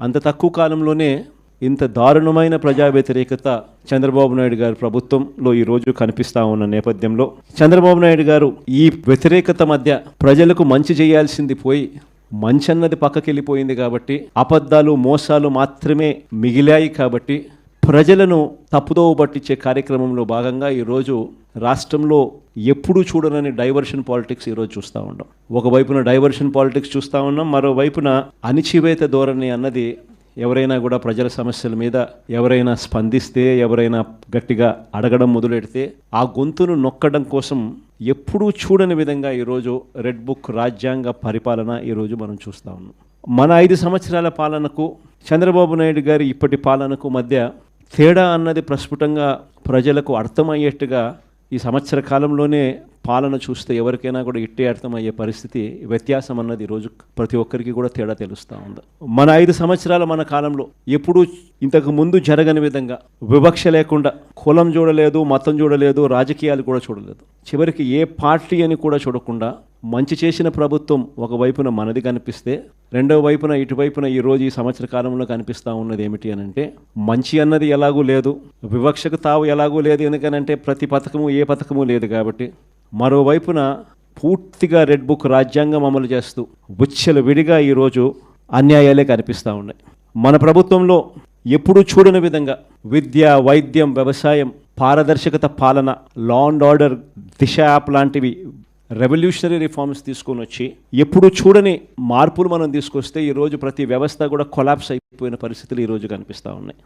అంత తక్కువ కాలంలోనే ఇంత దారుణమైన ప్రజా వ్యతిరేకత చంద్రబాబు నాయుడు గారి ప్రభుత్వంలో ఈ రోజు కనిపిస్తా ఉన్న నేపథ్యంలో చంద్రబాబు నాయుడు గారు ఈ వ్యతిరేకత మధ్య ప్రజలకు మంచి చేయాల్సింది పోయి మంచి అన్నది కాబట్టి అబద్ధాలు మోసాలు మాత్రమే మిగిలాయి కాబట్టి ప్రజలను తప్పుదోవ పట్టించే కార్యక్రమంలో భాగంగా ఈరోజు రాష్ట్రంలో ఎప్పుడూ చూడనని డైవర్షన్ పాలిటిక్స్ ఈరోజు చూస్తూ ఉన్నాం. ఒకవైపున డైవర్షన్ పాలిటిక్స్ చూస్తూ ఉన్నాం మరోవైపున అణిచివేత ధోరణి అన్నది ఎవరైనా కూడా ప్రజల సమస్యల మీద ఎవరైనా స్పందిస్తే ఎవరైనా గట్టిగా అడగడం మొదలెడితే ఆ గొంతును నొక్కడం కోసం ఎప్పుడూ చూడని విధంగా ఈరోజు రెడ్ బుక్ రాజ్యాంగ పరిపాలన ఈరోజు మనం చూస్తూ ఉన్నాం. మన ఐదు సంవత్సరాల పాలనకు చంద్రబాబు నాయుడు గారి ఇప్పటి పాలనకు మధ్య తేడా అన్నది ప్రస్ఫుటంగా ప్రజలకు అర్థమయ్యేట్టుగా ఈ సంవత్సర కాలంలోనే పాలన చూస్తే ఎవరికైనా కూడా ఇట్టే అర్థమయ్యే పరిస్థితి వ్యత్యాసం అన్నది రోజు ప్రతి ఒక్కరికి కూడా తేడా తెలుస్తూ ఉంది. మన ఐదు సంవత్సరాల మన కాలంలో ఎప్పుడూ ఇంతకు ముందు జరగని విధంగా వివక్ష లేకుండా కులం చూడలేదు మతం చూడలేదు రాజకీయాలు కూడా చూడలేదు. చివరికి ఏ పార్టీ అని కూడా చూడకుండా మంచి చేసిన ప్రభుత్వం ఒకవైపున మనది కనిపిస్తే రెండవ వైపున ఇటువైపున ఈరోజు ఈ సంవత్సర కాలంలో కనిపిస్తూ ఉన్నది ఏమిటి అని అంటే మంచి అన్నది ఎలాగూ లేదు వివక్షకు తావు ఎలాగూ లేదు ఎందుకనంటే ప్రతి పథకము ఏ పథకము లేదు కాబట్టి మరోవైపున పూర్తిగా రెడ్ బుక్ రాజ్యాంగం అమలు చేస్తూ బుచ్చెలు విడిగా ఈరోజు అన్యాయాలే కనిపిస్తూ ఉన్నాయి. మన ప్రభుత్వంలో ఎప్పుడూ చూడని విధంగా విద్య వైద్యం వ్యవసాయం పారదర్శకత పాలన law and order Disha app లాంటివి రెవల్యూషనరీ రిఫార్మ్స్ తీసుకొని వచ్చి ఎప్పుడు చూడని మార్పులు మనం తీసుకొస్తే ఈరోజు ప్రతి వ్యవస్థ కూడా కొలాప్స్ అయిపోయిన పరిస్థితులు ఈరోజు కనిపిస్తూ ఉన్నాయి.